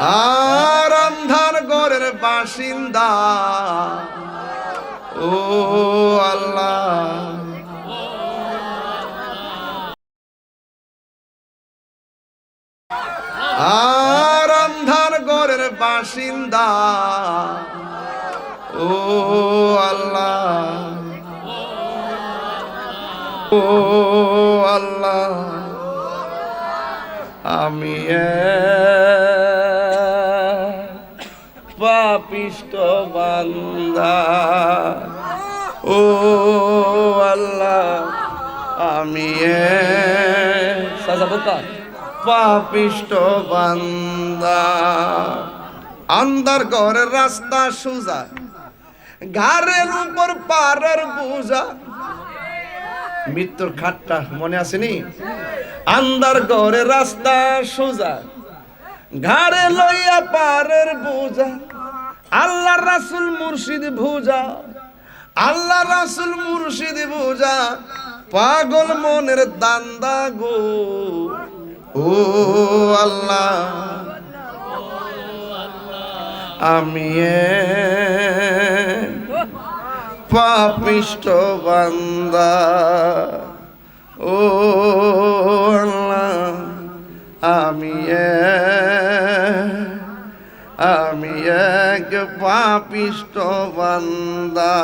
আর অন্ধার গড়ের বাসিন্দা। ও আল্লাহ। আর অন্ধার গড়ের বাসিন্দা। ও আল্লাহ। ও আল্লাহ। আমি পাপিষ্ট বান্দা। ও আল্লাহ, আমি পাপিষ্ট বান্দা। আন্দার ঘরের রাস্তা সোজা, ঘাড়ের উপর পারের বোঝা। মৃত্যুর খাটটা মনে আসেনি? আন্দার ঘরে রাস্তা সোজা, ঘাড়ে লইয়া বোঝা আল্লাহ রাসুল মুর্শিদ ভুজা, আল্লাহ রাসুল মুর্শিদ ভুজা, পাগল মনের দান্দা গো। ও আল্লাহ, আমি পাপিষ্ট বান্দা। ও আল্লাহ, আমি আমি এক পাপিষ্ট বান্দা।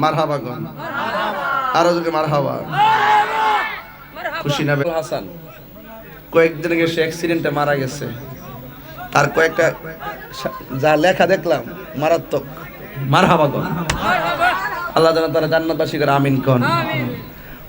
মার হাবা গন আরও যদি মার হাবা খুশি না হাসান, কয়েকদিন আগে সে অ্যাক্সিডেন্টে মারা গেছে। তার কয়েকটা যা লেখা দেখলাম, মারাত্মক। মার হাবা গন আল্লাহ যেন তারা জান্নাতবাসী করে আমিন কন